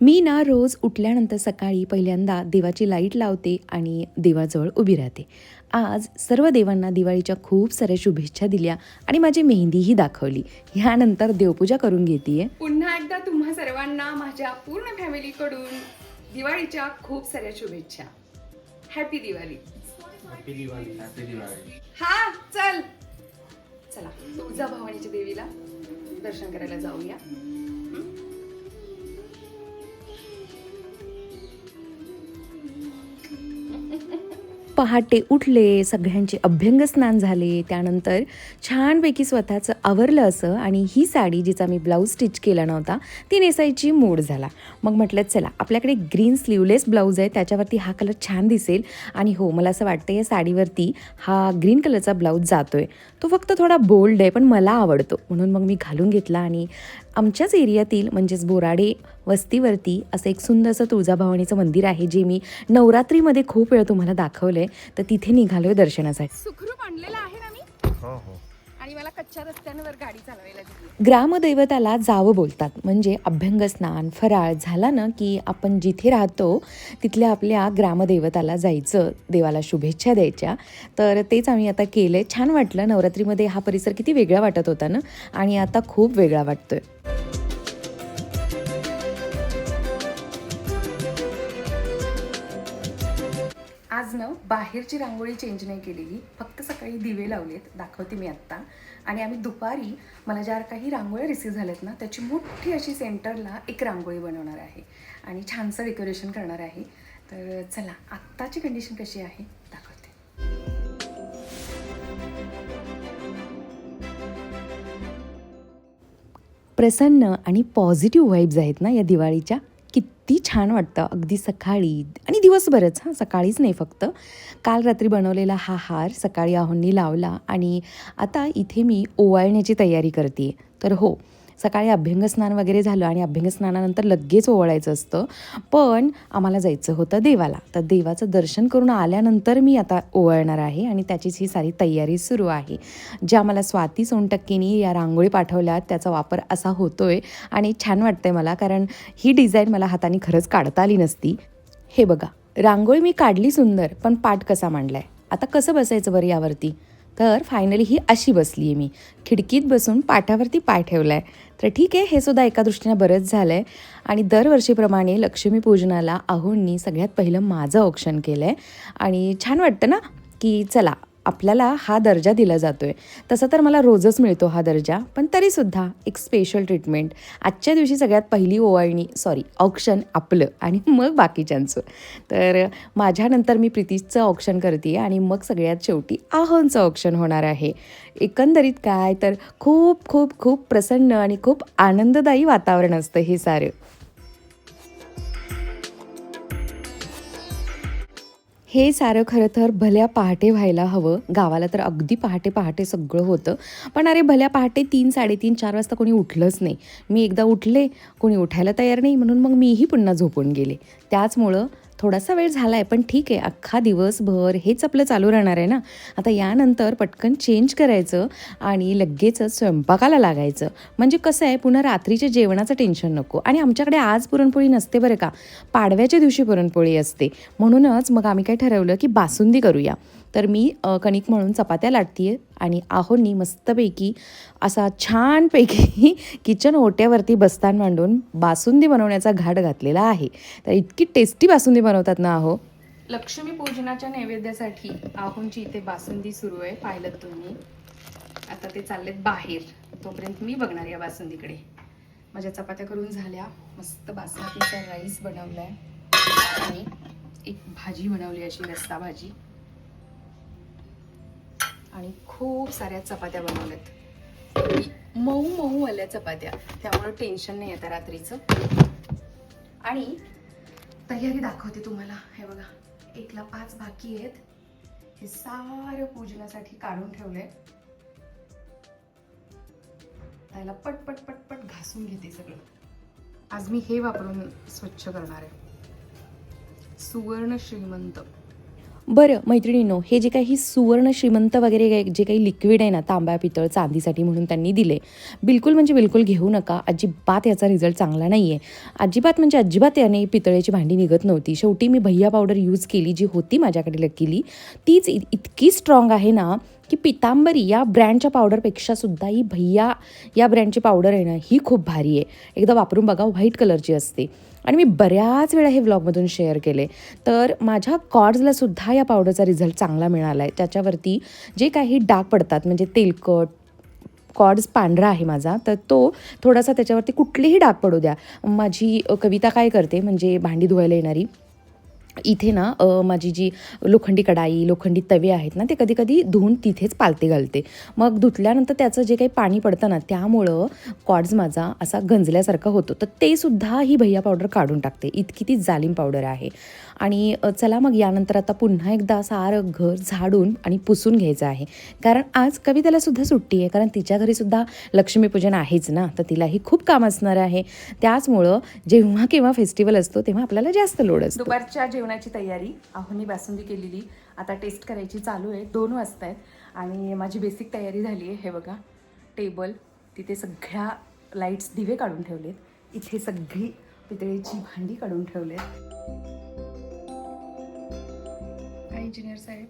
मी ना रोज उठल्यानंतर सकाळी पहिल्यांदा देवाची लाइट लावते आणि देवाजवळ उभी राहते. आज सर्व देवांना दिवाळीच्या खूप साऱ्या शुभेच्छा दिल्या आणि माझी मेहंदीही दाखवली. ह्यानंतर देवपूजा करून घेते पुन्हा एकदा तुम्हा सर्वांना माझ्या पूर्ण फॅमिलीकडून दिवाळीच्या खूप साऱ्या शुभेच्छा. Happy Diwali happy Diwali happy Diwali हा चल. चला तुळजा भवानीच्या देवीला दर्शन करायला जाऊया. पहाटे उठले सगळ्यांचे अभ्यंग स्नान झाले. त्यानंतर छानपैकी स्वतःचं आवरलं असं आणि ही साडी जिचा मी ब्लाऊज स्टिच केला नव्हता ती नेसायची मूड झाला. मग म्हटलं चला आपल्याकडे ग्रीन स्लीवलेस ब्लाऊज आहे त्याच्यावरती हा कलर छान दिसेल. आणि हो मला असं वाटतं या साडीवरती हा ग्रीन कलरचा ब्लाऊज जातो आहे तो फक्त थोडा बोल्ड आहे पण मला आवडतो. म्हणून मग मी घालून घेतला आणि आमच्याच एरियातील म्हणजेच बोराडे वस्तीवरती असं एक सुंदर असं तुळजाभवानीचं मंदिर आहे जे मी नवरात्रीमध्ये खूप वेळ तुम्हाला दाखवलं आहे तर तिथे निघालोय दर्शनासाठी. सुखरूप आणलेलं आहे ना मी? हो हो. आणि मला कच्च्या रस्त्यांवर गाडी चालवायला दिली. ग्रामदैवताला जावं बोलतात. म्हणजे अभ्यंग स्नान फराळ झाला ना की आपण जिथे राहतो तिथल्या आपल्या ग्रामदैवताला जायचं देवाला शुभेच्छा द्यायच्या. तर तेच आम्ही आता केलं छान वाटलं. नवरात्रीमध्ये हा परिसर किती वेगळा वाटत होता ना? आणि आता खूप वेगळा वाटतोय. आज ना बाहेरची रांगोळी चेंज नाही केलेली. फक्त सकाळी दिवे लावलेत दाखवते मी आत्ता. आणि आम्ही दुपारी मला ज्या काही रांगोळ्या रिसीव्ह झाल्यात ना त्याची मोठी अशी सेंटरला एक रांगोळी बनवणार आहे. आणि छानसं डेकोरेशन करणार आहे. तर चला आत्ताची कंडिशन कशी आहे दाखवते. प्रसन्न आणि पॉझिटिव्ह वाईब्स आहेत ना या दिवाळीच्या? किती छान वाटतं. अगदी सकाळी आणि दिवसभरच हां सकाळीच नाही फक्त. काल रात्री बनवलेला हा हार सकाळी आहोंनी लावला आणि आता इथे मी ओवाळण्याची तयारी करते तर हो सकाळी अभ्यंगस्नान वगैरे झालं आणि अभ्यंगस्नानानंतर लगेच ओवळायचं असतं. पण आम्हाला जायचं होतं देवाला. तर देवाचं दर्शन करून आल्यानंतर मी आता ओवाळणार आहे आणि त्याचीच ही सारी तयारी सुरू आहे. ज्या मला स्वाती सोनटक्केनी या रांगोळी पाठवल्या त्याचा वापर असा होतोय आणि छान वाटतंय मला कारण ही डिझाईन मला हाताने खरंच काढता आली नसती. हे बघा रांगोळी मी काढली सुंदर पण पाठ कसा मांडलाय? आता कसं बसायचं बरं यावरती? तर फायनली ही अशी बसली आहे मी. खिडकीत बसून पाठावरती पाय ठेवला आहे तर ठीक आहे हे सुद्धा एका दृष्टीनं बरंच झालं आहे आणि दरवर्षीप्रमाणे लक्ष्मीपूजनाला आहोंनी सगळ्यात पहिलं माझं औक्षण केलं आहे आणि छान वाटतं ना? की चला आपल्याला हा दर्जा दिला जातो आहे तसं तर मला रोजच मिळतो हा दर्जा पण तरीसुद्धा एक स्पेशल ट्रीटमेंट आजच्या दिवशी सगळ्यात पहिली ओवाळणी सॉरी ऑप्शन आपलं आणि मग बाकीच्यांचं. तर माझ्यानंतर मी प्रीतीचं ऑप्शन करते आणि मग सगळ्यात शेवटी आहोंचं ऑप्शन होणार आहे. एकंदरीत काय तर खूप खूप खूप प्रसन्न आणि खूप आनंददायी वातावरण असतं हे सारं. हे सारं खरं तर भल्या पहाटे व्हायला हवं. गावाला तर अगदी पहाटे पहाटे सगळं होतं. पण अरे भल्या पहाटे तीन साडेतीन चार वाजता कोणी उठलंच नाही. मी एकदा उठले कोणी उठायला तयार नाही. म्हणून मग मीही पुन्हा झोपून गेले. त्याचमुळं थोडासा वेळ झाला आहे पण ठीक आहे. अख्खा दिवसभर हेच आपलं चालू राहणार आहे ना? आता यानंतर पटकन चेंज करायचं आणि लगेचच स्वयंपाकाला लागायचं. म्हणजे कसं आहे पुन्हा रात्रीच्या जेवणाचं टेन्शन नको. आणि आमच्याकडे आज पुरणपोळी नसते बरं का. पाडव्याच्या दिवशी पुरणपोळी असते. म्हणूनच मग आम्ही काय ठरवलं की बासुंदी करूया. तर मी कणिक म्हणून चपात्या लाटतीये आणि आहोंनी मस्तपैकी असा छानपैकी किचन ओट्यावरती बस्तान मांडून बासुंदी बनवण्याचा घाट घातलेला आहे. तर इतकी टेस्टी बासुंदी बनवतात ना आहो? लक्ष्मी पूजनाच्या नैवेद्यासाठी आहोंची इथे बासुंदी सुरू आहे पाहिलं तुम्ही? आता ते चाललेत बाहेर. तोपर्यंत मी बघणार या बासुंदीकडे. माझ्या चपात्या करून झाल्या. मस्त बासमतीचा राईस बनवला आहे आणि एक भाजी बनवली अशी रस्ता भाजी. आणि खूप साऱ्या चपात्या बनवल्यात. मऊ मऊ आल्या चपात्या. त्यामुळे टेन्शन नाही आता रात्रीचं. आणि तयारी दाखवते तुम्हाला. हे बघा एकला पाच बाकी आहेत. हे सारं पूजनासाठी काढून ठेवलंय. त्याला पट पट पट पट घासून घेते सगळं. आज मी हे वापरून स्वच्छ करणार आहे. सुवर्ण श्रीमंत. बरं मैत्रिणींनो हे जे काही सुवर्ण श्रीमंत वगैरे काही- जे काही लिक्विड आहे ना तांब्या पितळ चांदीसाठी म्हणून त्यांनी दिले बिलकुल म्हणजे बिलकुल घेऊ नका. अजिबात याचा रिझल्ट चांगला नाही आहे अजिबात म्हणजे अजिबात याने पितळेची भांडी निघत नव्हती. शेवटी मी भैया पावडर यूज केली जी होती माझ्याकडे लकीली तीच इ- इतकी स्ट्रॉंग आहे ना की पितांबरी या ब्रँडच्या पावडरपेक्षा सुद्धा ही भैया या ब्रँडची पावडर आहे ना ही खूप भारी आहे. एकदा वापरून बघा व्हाईट कलरची असते. आणि मी बऱ्याच वेळा हे व्लॉगमधून शेअर केले. तर माझ्या कॉर्ड्सला सुद्धा या पावडरचा रिझल्ट चांगला मिळाला आहे त्याच्यावरती जे काही डाग पडतात म्हणजे तेलकट कॉर्ड्स पांढरा आहे माझा तर तो थोडासा त्याच्यावरती कुठलेही डाग पडू द्या. माझी कविता काय करते म्हणजे भांडी धुवायला येणारी इथे ना माझी जी लोखंडी कढाई लोखंडी तवे आहेत ना ते कधी कधी धुवून तिथेच पालते घालते. मग धुतल्यानंतर त्याचं जे काही पाणी पडतं ना त्यामुळं कॉड्स माझा असा गंजल्यासारखा होतो. तर ते सुद्धा ही भैया पावडर काढून टाकते. इतकी ती जालिम पावडर आहे. आणि चला मग यानंतर आता पुन्हा एकदा सारं घर झाडून आणि पुसून घ्यायचं आहे. कारण आज कवितेला सुद्धा सुट्टी आहे. कारण तिच्या घरीसुद्धा लक्ष्मीपूजन आहेच ना. तर तिलाही खूप काम असणार आहे. त्याचमुळं जेव्हा केव्हा फेस्टिवल असतो तेव्हा आपल्याला जास्त लोड असतो. दुपारच्या जेवणाची तयारी आहोनी बासुंदी केलेली. आता टेस्ट करायची चालू आहे दोन वाजता आहेत. आणि माझी बेसिक तयारी झाली आहे. हे बघा टेबल तिथे सगळ्या लाईट्स दिवे काढून ठेवलेत. इथे सगळी पितळेची भांडी काढून ठेवलेत. काय इंजिनियर साहेब.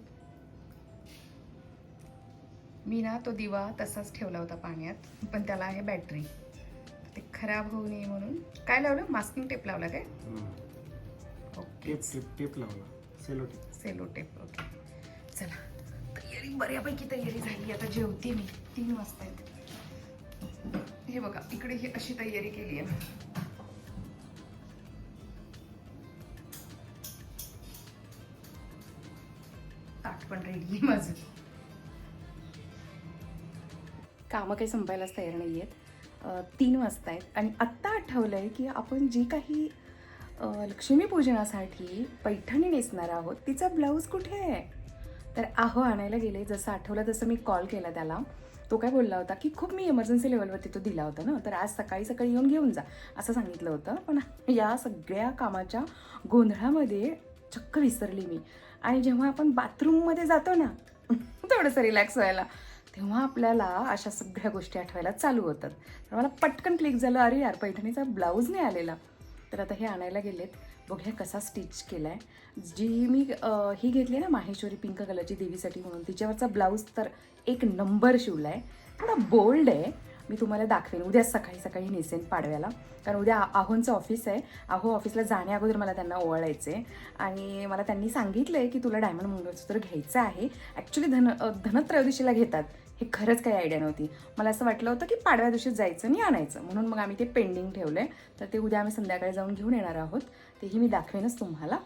मी ना तो दिवा तसाच ठेवला होता पाण्यात पण त्याला आहे बॅटरी ते खराब होऊ नये म्हणून. काय लावलं? मास्किंग टेप लावला काय? टेप टेप टेप लावला. Cello tape cello tape okay चला. तयारी बऱ्यापैकी तयारी झाली. आता जेवते मी. तीन वाजता आहेत हे बघा इकडे ही अशी तयारी केली आहे. ताट पण रेडी आहे माझं. कामं काही संपायलाच तयार नाही आहेत तीन वाजता आहेत. आणि आत्ता आठवलं आहे की आपण जी काही लक्ष्मीपूजनासाठी पैठणी नेसणार आहोत. तिचा ब्लाऊज कुठे आहे? तर आहो आणायला गेले. जसं आठवलं तसं मी कॉल केला त्याला. तो काय बोलला होता की खूप मी इमर्जन्सी लेवलवरती तो दिला होता ना. तर आज सकाळी सकाळी येऊन घेऊन जा. असं सांगितलं होतं. पण या सगळ्या कामाच्या गोंधळामध्ये चक्क विसरली मी. आणि जेव्हा आपण बाथरूममध्ये जातो ना थोडंसं रिलॅक्स व्हायला तेव्हा आपल्याला अशा सगळ्या गोष्टी आठवायला चालू होतात. तर मला पटकन क्लिक झालं अरे यार पैठणीचा ब्लाऊज नाही आलेला. तर आता हे आणायला गेलेत. बघूया कसा स्टिच केला आहे जी मी ही घेतली ना माहेश्वरी पिंक कलरची देवीसाठी म्हणून तिच्यावरचा ब्लाऊज तर एक नंबर शिवला आहे थोडा बोल्ड आहे. मी तुम्हाला दाखवेन. उद्या सकाळी सकाळी नेसेन पाडव्याला. कारण उद्या आहोंचं ऑफिस आहे. आहो ऑफिसला जाण्या अगोदर मला त्यांना ओवाळायचं आहे आणि मला त्यांनी सांगितलं आहे की तुला डायमंड मंगळसूत्र घ्यायचं आहे. ॲक्च्युली धन धनत्रयोदशीला घेतात. हे खरंच काही आयडिया नव्हती. मला असं वाटलं होतं की पाडव्या दिवशी जायचं आणि आणायचं. म्हणून मग आम्ही ते पेंडिंग ठेवलं आहे तर ते उद्या आम्ही संध्याकाळी जाऊन घेऊन येणार आहोत. तेही मी दाखवेनच तुम्हाला.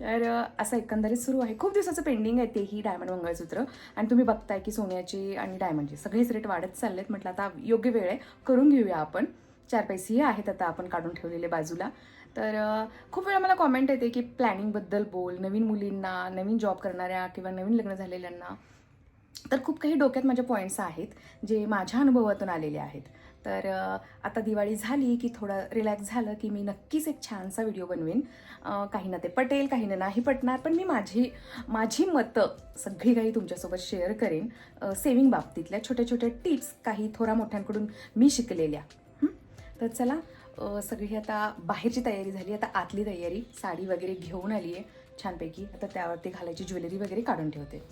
तर असं एकंदरीत सुरू आहे. खूप दिवसाचं पेंडिंग आहे तेही डायमंड मंगळसूत्र. आणि तुम्ही बघताय की सोन्याची आणि डायमंडची सगळीच रेट वाढत चाललेत. म्हटलं आता योग्य वेळ आहे. करून घेऊया आपण. चार पैसेही आहेत आता आपण काढून ठेवलेले बाजूला. तर खूप वेळा मला कॉमेंट येते की प्लॅनिंगबद्दल बोल. नवीन मुलींना नवीन जॉब करणाऱ्या किंवा नवीन लग्न झालेल्यांना. तर खूप काही डोक्यात माझ्या पॉईंट्स आहेत जे माझ्या अनुभवातून आलेले आहेत. तर आता दिवाळी झाली की थोडं रिलॅक्स झालं की मी नक्कीच एक छानसा व्हिडिओ बनवेन. काहींना ते पटेल काहींना नाही पटणार पण मी माझी माझी मतं सगळी काही तुमच्यासोबत शेअर करेन. सेविंग बाबतीतल्या छोट्या छोट्या टिप्स काही थोरा मोठ्यांकडून मी शिकलेल्या. तर चला सगळी आता बाहेरची तयारी झाली आता आतली तयारी साडी वगैरे घेऊन आली आहे छानपैकी. आता त्यावरती घालायची ज्वेलरी वगैरे काढून ठेवते.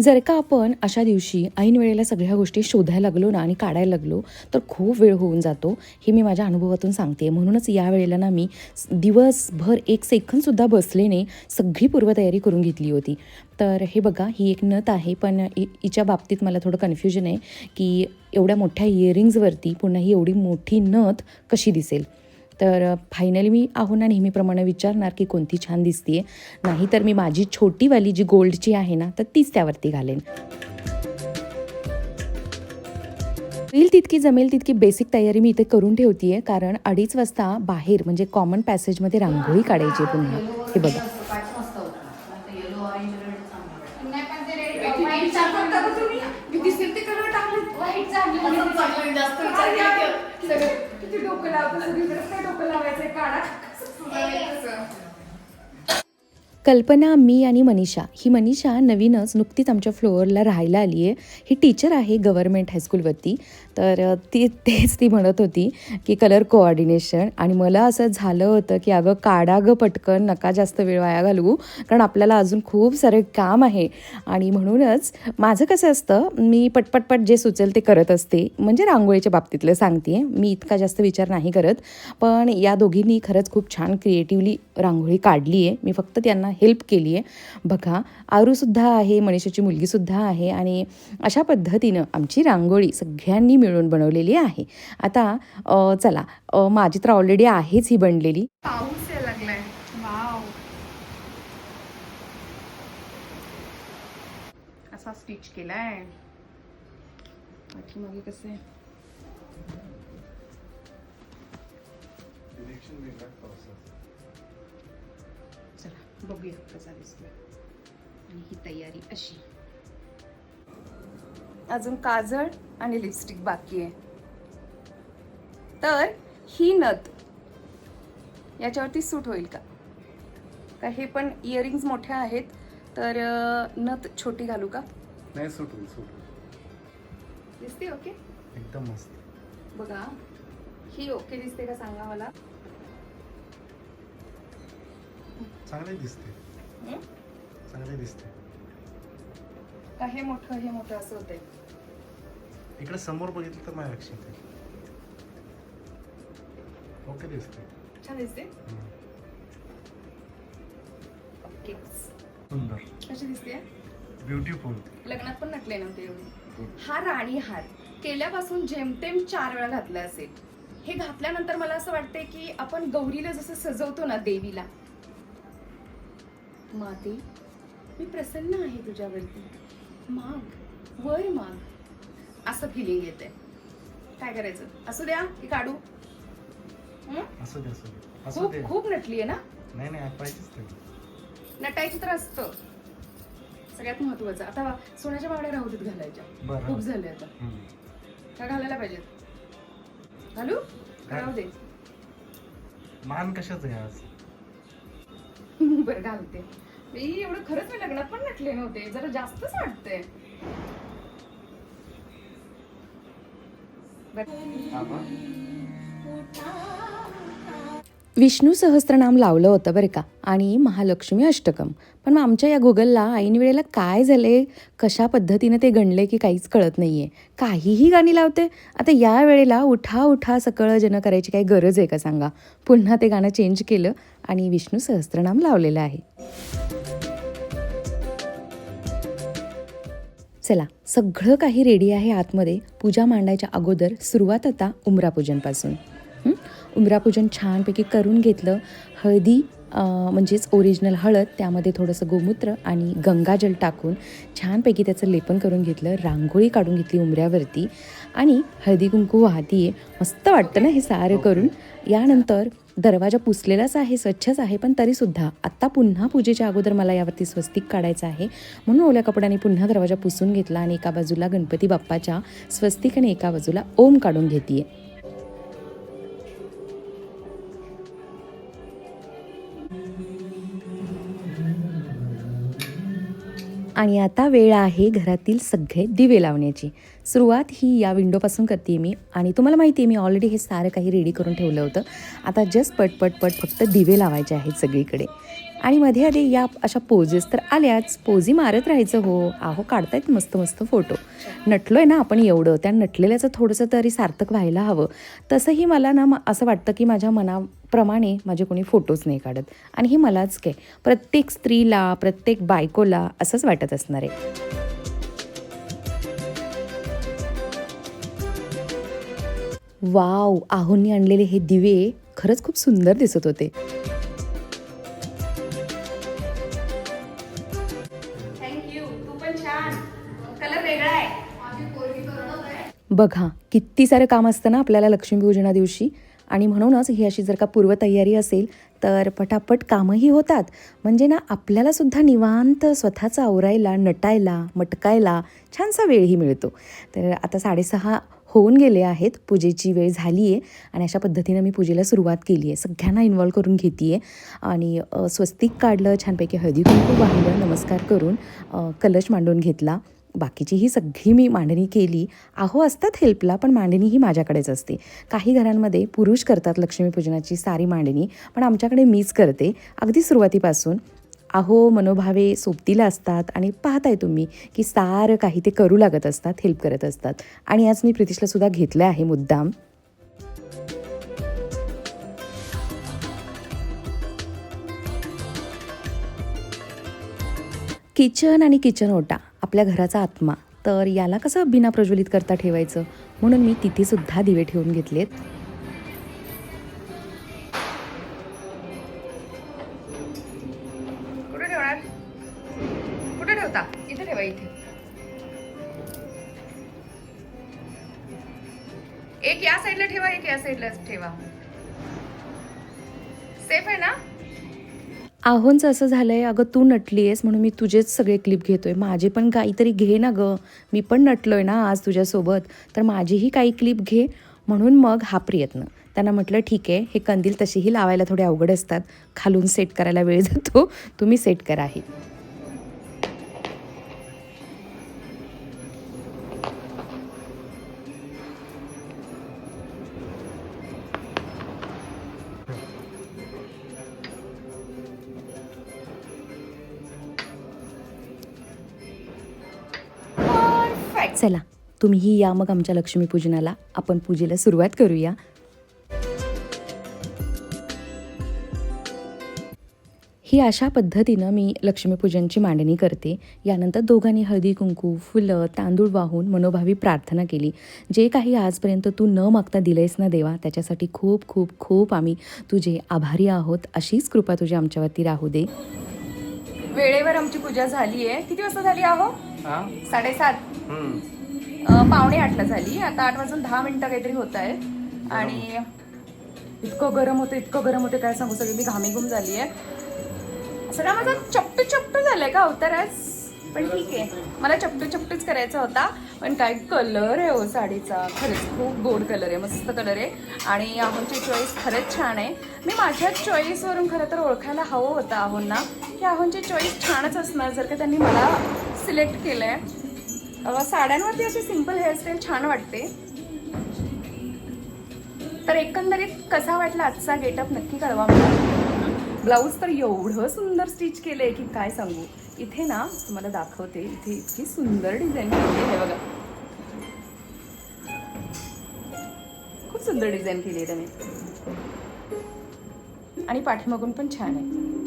जर का आपण अशा दिवशी ऐन वेळेला सगळ्या गोष्टी शोधायला लागलो ना आणि काढायला लागलो तर खूप वेळ होऊन जातो. हे मी माझ्या अनुभवातून सांगते. म्हणूनच या वेळेला ना मी दिवसभर एक सेकंदसुद्धा बसलेने सगळी पूर्वतयारी करून घेतली होती. तर हे बघा ही एक नथ आहे पण इ- हिच्या बाबतीत मला थोडं कन्फ्युजन आहे की एवढ्या मोठ्या इयरिंग्जवरती पुन्हा ही एवढी मोठी नथ कशी दिसेल? तर फायनली मी आहोना नेहमीप्रमाणे विचारणार की कोणती छान दिसतीये. नाही तर मी माझी छोटीवाली जी गोल्डची आहे ना तर तीच त्यावरती घालेन. होईल तितकी जमेल तितकी बेसिक तयारी मी इथे करून ठेवतीये कारण अडीच वाजता बाहेर म्हणजे कॉमन पॅसेजमध्ये रांगोळी काढायची आहे पुन्हा. हे बघा. डोकं लावतो सगळीकडे काय डोकं लावायचंय? काढा. कल्पना मी आणि मनीषा. ही मनीषा नवीनच नुकतीच आमच्या फ्लोअरला राहायला आली आहे ही टीचर आहे गव्हर्मेंट हायस्कूलवरती तर ती तेच ती म्हणत होती की कलर कोऑर्डिनेशन आणि मला असं झालं होतं की अगं काढा गं पटकन नका जास्त वेळ वाया घालवू कारण आपल्याला अजून खूप सारे काम आहे. आणि म्हणूनच माझं कसं असतं मी पटपटपट जे सुचेल ते करत असते. म्हणजे रांगोळीच्या बाबतीतलं सांगते मी इतका जास्त विचार नाही करत. पण या दोघींनी खरंच खूप छान क्रिएटिव्हली रांगोळी काढली आहे मी फक्त त्यांना हेल्प केली आहे बघा आरूसुद्धा आहे मनीषाची मुलगीसुद्धा आहे आणि अशा पद्धतीनं आमची रांगोळी सगळ्यांनी मिळून बनवलेली आहे. आता चला माझी तर ऑलरेडी आहेच ही बनलेली. पाऊस असा स्टिच केलाय. कसं आहे? चला बघूया कसा दिसतोय आणि ही तयारी अशी. अजून काजळ आणि लिपस्टिक बाकी आहे. तर ही नथ याच्यावरती सूट होईल का? का हे पण इयरिंग्स मोठ्या आहेत तर नथ छोटी घालू का? नाही सूट होईल सूट होईल. दिसते ओके एकदम मस्त. बघा ही ओके दिसते का सांगा मला? चांगले दिसते. हं? चांगले दिसते. का हे मोठं हे मोठं असं होतंय? इकडे समोर बघितलं तर माझ्या लक्षात येईल. ओके दिसते. छान दिसते? हं. ओके. सुंदर. कशी दिसते? ब्युटिफुल. लग्नात पण नटले नव्हते एवढे. हा राणी हार केल्यापासून जेमतेम चार वेळा घातला असेल. हे घातल्यानंतर मला असं वाटतंय की आपण गौरीला जसं सजवतो ना देवीला माते मी प्रसन्न आहे तुझ्यावरती. माग वर माग. असं फिलिंग येते. काय करायचं? असू द्या की काढू? असू दे असू दे. असू खूप दे. खूप नटली आहे ना? नाही नाही पाहिजेच ते नटायचं तर असतं. सगळ्यात महत्वाचं. आता सोन्याच्या बावड्या राहू देत घालायच्या. बरं. खूप झाले आता. हं. का घालायला पाहिजेत? घालू? राहू दे. मान कशाच आहे आज? बरं घालते मी एवढं खरंच मी लग्नात पण नटले नव्हते जरा जास्तच वाटतंय बरं. विष्णू सहस्त्रनाम लावलं होतं बरं का आणि महालक्ष्मी अष्टकम. पण मग आमच्या या गुगलला ऐन वेळेला काय झाले कशा पद्धतीनं ते गणले की काहीच कळत नाही आहे काहीही गाणी लावते. आता या वेळेला उठा उठा सकळ जन करायची काही गरज आहे का सांगा? पुन्हा ते गाणं चेंज केलं आणि विष्णू सहस्त्रनाम लावलेलं आहे. चला सगळं काही रेडी आहे आतमध्ये. पूजा मांडायच्या अगोदर सुरुवात आता उमरापूजनपासून. पूजनपासून उमरापूजन छानपैकी करून घेतलं. हळदी म्हणजेच ओरिजिनल हळद त्यामध्ये थोडंसं गोमूत्र आणि गंगाजल टाकून छानपैकी त्याचं लेपन करून घेतलं. रांगोळी काढून घेतली उमऱ्यावरती आणि हळदी कुंकू वाहती आहे मस्त वाटतं ना हे सारं करून. यानंतर दरवाजा पुसलेलाच आहे स्वच्छच आहे पण तरीसुद्धा आत्ता पुन्हा पूजेच्या अगोदर मला यावरती स्वस्तिक काढायचं आहे. म्हणून ओल्या कपड्याने पुन्हा दरवाजा पुसून घेतला आणि एका बाजूला गणपती बाप्पाच्या स्वस्तिक आणि एका बाजूला ओम काढून घेते आणि आता वेळ आहे घरातील सगळे दिवे लावण्याची. सुरुवात ही या विंडोपासून करते मी. आणि तुम्हाला माहिती आहे मी ऑलरेडी हे सारं काही रेडी करून ठेवलं होतं. आता जस्ट पट पट पट फक्त दिवे लावायचे आहेत सगळीकडे. आणि मध्ये आधी या अशा पोजेस तर आल्याच. पोजी मारत राहायचं हो. आहो काढतायत मस्त मस्त फोटो नटलो आहे ना आपण एवढं. त्या नटलेल्याचं थोडंसं तरी सार्थक व्हायला हवं. तसंही मला ना म- असं वाटतं की माझ्या मनाप्रमाणे माझे कोणी फोटोज नाही काढत. आणि हे मलाच काय. प्रत्येक स्त्रीला प्रत्येक बायकोला असंच वाटत असणार आहे. वाव आहोंनी आणलेले हे दिवे खरंच खूप सुंदर दिसत होते. थँक्यू तू पण छान. कलर वेगळा आहे. बघा किती सारं काम असतं ना आपल्याला लक्ष्मीपूजना दिवशी. आणि म्हणूनच ही अशी जर का पूर्वतयारी असेल तर पटापट कामंही होतात. म्हणजे ना आपल्याला सुद्धा निवांत स्वतःचं आवरायला नटायला मटकायला छानसा वेळही मिळतो. तर आता साडेसहा होऊन गेले आहेत पूजेची वेळ झाली आहे आणि अशा पद्धतीनं मी पूजेला सुरुवात केली आहे सगळ्यांना इन्वॉल्व करून घेते आहे आणि स्वस्तिक काढलं छानपैकी हळदी कुंकू वाहिलं नमस्कार करून कलश मांडून घेतला. बाकीची ही सगळी मी मांडणी केली. आहो असतात हेल्पला पण मांडणी ही माझ्याकडेच असते. काही घरांमध्ये पुरुष करतात लक्ष्मीपूजनाची सारी मांडणी पण आमच्याकडे मीच करते. अगदी सुरुवातीपासून अहो मनोभावे सोबतीला असतात आणि पाहताय तुम्ही की सारं काही ते करू लागत असतात हेल्प करत असतात. आणि आज मी प्रितिशला सुद्धा घेतलं आहे मुद्दाम. किचन आणि किचन ओटा आपल्या घराचा आत्मा. तर याला कसं बिना प्रज्वलित करता ठेवायचं? म्हणून मी तिथेसुद्धा दिवे ठेवून घेतलेत. आहोंचं असं झालं आहे अगं तू नटली आहेस म्हणून मी तुझेच सगळे क्लिप घेतोय. माझे पण काहीतरी घे ना गं. मी पण नटलो आहे ना आज तुझ्यासोबत. तर माझीही काही क्लिप घे म्हणून मग हा प्रयत्न. त्यांना म्हटलं ठीक आहे हे कंदील तशीही लावायला थोडे अवघड असतात. खालून सेट करायला वेळ जातो. तुम्ही सेट करा हे. तुम्हीही या मग आमच्या लक्ष्मीपूजनाला आपण पूजेला सुरुवात करूया. ही अशा पद्धतीनं मी लक्ष्मीपूजनची मांडणी करते. यानंतर दोघांनी हळदी कुंकू फुलं तांदूळ वाहून मनोभावी प्रार्थना केली. जे काही आजपर्यंत तू न मागता दिलंयस ना देवा त्याच्यासाठी खूप खूप खूप आम्ही तुझे आभारी आहोत. अशीच कृपा तुझी आमच्यावरती राहू दे. वेळेवर आमची पूजा झाली आहे किती वाजता झाली आहो? हा? साडेसात. पावणे आठला झाली. आता आठ वाजून दहा मिनिटं काहीतरी होत आहेत. आणि इतकं गरम होतं इतकं गरम होतं काय सांगू सगळी मी घामीघूम झाली आहे. सगळा माझा चपटू चपटू झालाय का अवतारच पण ठीक आहे. मला चपटू चपटूच करायचा होता. पण काय कलर आहे हो साडीचा. खरंच खूप गोड कलर आहे मस्त कलर आहे. आणि आहोंची चॉईस खरंच छान आहे. मी माझ्या चॉईसवरून खरं तर ओळखायला हवं होतं आहोंना की आहोंची चॉईस छानच असणार जर का त्यांनी मला सिलेक्ट केलं आहे साड्यांवरती अशी सिंपल हेअरस्टाईल छान वाटते. तर एकंदरीत कसा वाटला आजचा गेटअप नक्की कळवा मला. ब्लाऊज तर एवढं सुंदर स्टिच केलंय की काय सांगू. इथे ना तुम्हाला दाखवते इथे इतकी सुंदर डिझाईन केली आहे बघा. खूप सुंदर डिझाईन केली आहे त्याने. आणि पाठीमागून पण छान आहे.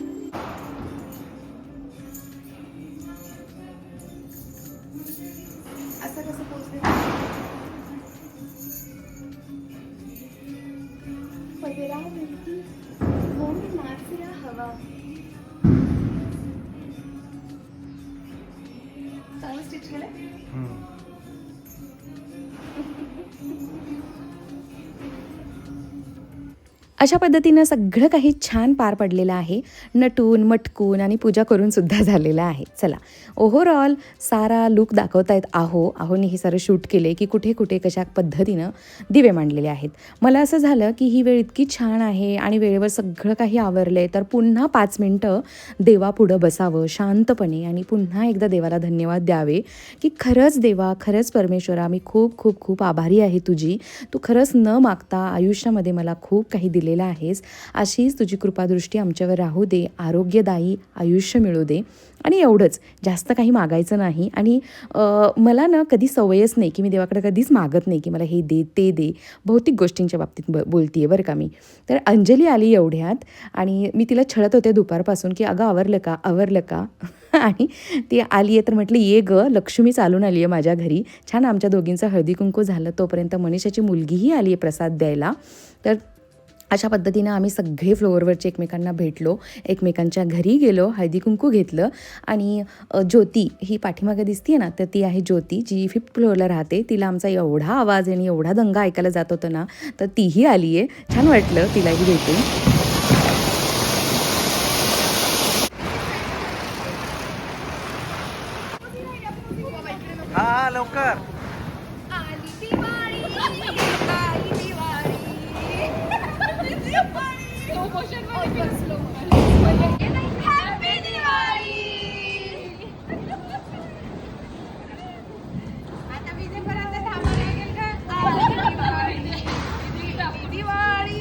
चांगलं स्टिच केलंय अशा पद्धतीनं सगळं काही छान पार पडलेलं आहे. नटून मटकून आणि पूजा करून सुद्धा झालेलं आहे. चला ओव्हरऑल सारा लुक दाखवतायत आहो. आहोने हे सारं शूट केले की कुठे कुठे कशा पद्धतीनं दिवे मांडलेले आहेत. मला असं झालं की ही वेळ इतकी छान आहे आणि वेळेवर सगळं काही आवरलं आहे तर पुन्हा पाच मिनटं देवापुढं बसावं शांतपणे आणि पुन्हा एकदा देवाला धन्यवाद द्यावे की खरंच देवा खरंच परमेश्वरा मी खूप खूप खूप आभारी आहे तुझी. तू खरंच न मागता आयुष्यामध्ये मला खूप काही दिलेला आहेस. अशीच तुझी कृपादृष्टी आमच्यावर राहू दे आरोग्यदायी आयुष्य मिळू दे. आणि एवढंच. जास्त काही मागायचं नाही. आणि मला ना कधी सवयच नाही की मी देवाकडे कधीच मागत नाही की मला हे दे ते दे. भौतिक गोष्टींच्या बाबतीत ब बोलते आहे बरं का मी. तर अंजली आली एवढ्यात आणि मी तिला छळत होते दुपारपासून की अगं आवरलं का? आवरलं का? आणि ती आली आहे तर म्हटलं ये ग. लक्ष्मी चालून आली आहे माझ्या घरी. छान आमच्या दोघींचं हळदी कुंकू झालं. तोपर्यंत मनीषाची मुलगीही आली आहे प्रसाद द्यायला. तर अशा पद्धतीनं आम्ही सगळे फ्लोअरवरचे एकमेकांना भेटलो एकमेकांच्या घरी गेलो हळदी कुंकू घेतलं आणि ज्योती ही पाठीमागे दिसते ना तर ती आहे ज्योती जी फिफ्थ फ्लोअरला राहते. तिला आमचा एवढा आवाज आणि एवढा दंगा ऐकायला जात होतं ना तर तीही आली आहे छान वाटलं तिलाही भेटून हा हा लवकर आली दिवाळी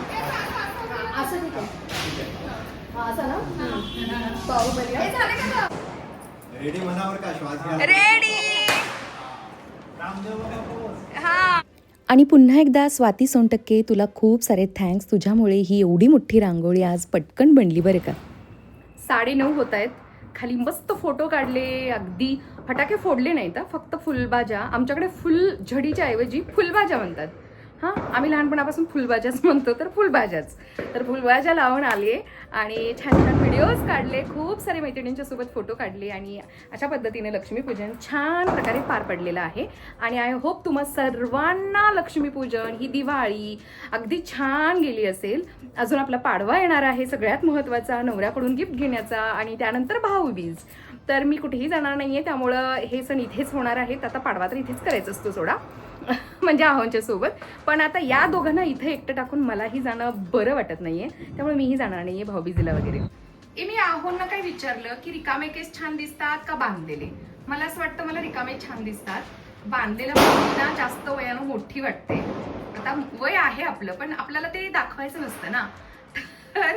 असं ठीक आहे हा, असं ना बाहुबली हा. रेडी मनावर का श्वास घ्या आणि पुन्हा एकदा स्वाती सोनटक्के तुला खूप सारे थँक्स तुझ्यामुळे ही एवढी मोठी रांगोळी आज पटकन बनली बरं का? साडेनऊ होत आहेत. खाली मस्त फोटो काढले अगदी फटाके फोडले नाहीत फक्त फुलभाज्या. आमच्याकडे फुल झडीच्या ऐवजी फुलभाज्या म्हणतात. हां आम्ही लहानपणापासून फुलभाज्याच म्हणतो तर फुलभाज्याच तर फुलभाज्या लावून आले आणि छान छान व्हिडिओज काढले खूप सारे मैत्रिणींच्या सोबत फोटो काढले आणि अशा पद्धतीने लक्ष्मीपूजन छान प्रकारे पार पडलेलं आहे. आणि आय होप तुम्हा सर्वांना लक्ष्मीपूजन ही दिवाळी अगदी छान गेली असेल. अजून आपला पाडवा येणार आहे सगळ्यात महत्त्वाचा नवऱ्याकडून गिफ्ट घेण्याचा आणि त्यानंतर भाऊबीज तर मी कुठेही जाणार नाही आहे त्यामुळं हे सण इथेच होणार आहेत. आता पाडवा तर इथेच करायचं असतो सोडा. म्हणजे आहोंच्या सोबत. पण आता या दोघांना इथे एकटं टाकून मलाही जाणं बरं वाटत नाहीये. त्यामुळे मीही जाणार नाहीये भाऊबीजीला वगैरे. ए मी आहोंना काय विचारलं की रिकामे केस छान दिसतात का बांधलेले? मला असं वाटतं मला रिकामे छान दिसतात. बांधलेलं जास्त वयानं मोठी वाटते. आता वय आहे आपलं पण आपल्याला ते दाखवायचं नसतं ना. तर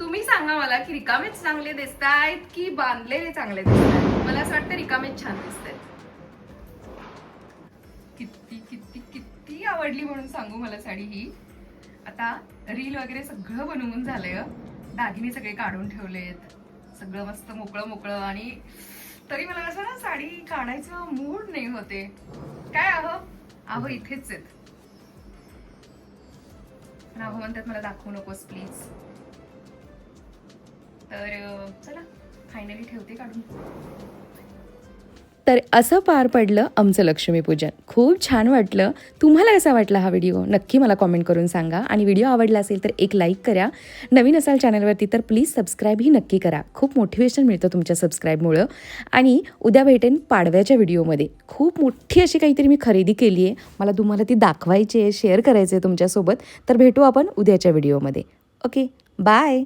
तुम्ही सांगा मला की रिकामेच चांगले दिसतायत की बांधलेले चांगले दिसतात मला असं वाटतं रिकामेच छान दिसतात इतकी आवडली म्हणून सांगू मला साडी ही? आता रील वगैरे सगळं बनवून झालंय. दागिने सगळे काढून ठेवलेत. सगळं मस्त मोकळं मोकळं आणि तरी मला असं ना साडी काढायचं मूड नाही होते. काय आहो? आहो इथेच आहेत. पण आहो म्हणतात मला दाखवू नकोस प्लीज तर चला. फायनली ठेवते काढून. तर असं पार पडलं आमचं लक्ष्मीपूजन. खूप छान वाटलं. तुम्हाला कसा वाटला हा व्हिडिओ? नक्की मला कॉमेंट करून सांगा. आणि व्हिडिओ आवडला असेल तर एक लाईक करा. नवीन असाल चॅनलवरती तर प्लीज सबस्क्राईबही नक्की करा. खूप मोटिवेशन मिळतं तुमच्या सबस्क्राईबमुळं. आणि उद्या भेटेन पाडव्याच्या व्हिडिओमध्ये. खूप मोठी अशी काहीतरी मी खरेदी केली आहे मला तुम्हाला ती दाखवायची आहे शेअर करायची आहे तुमच्यासोबत. तर भेटू आपण उद्याच्या व्हिडिओमध्ये. Okay bye.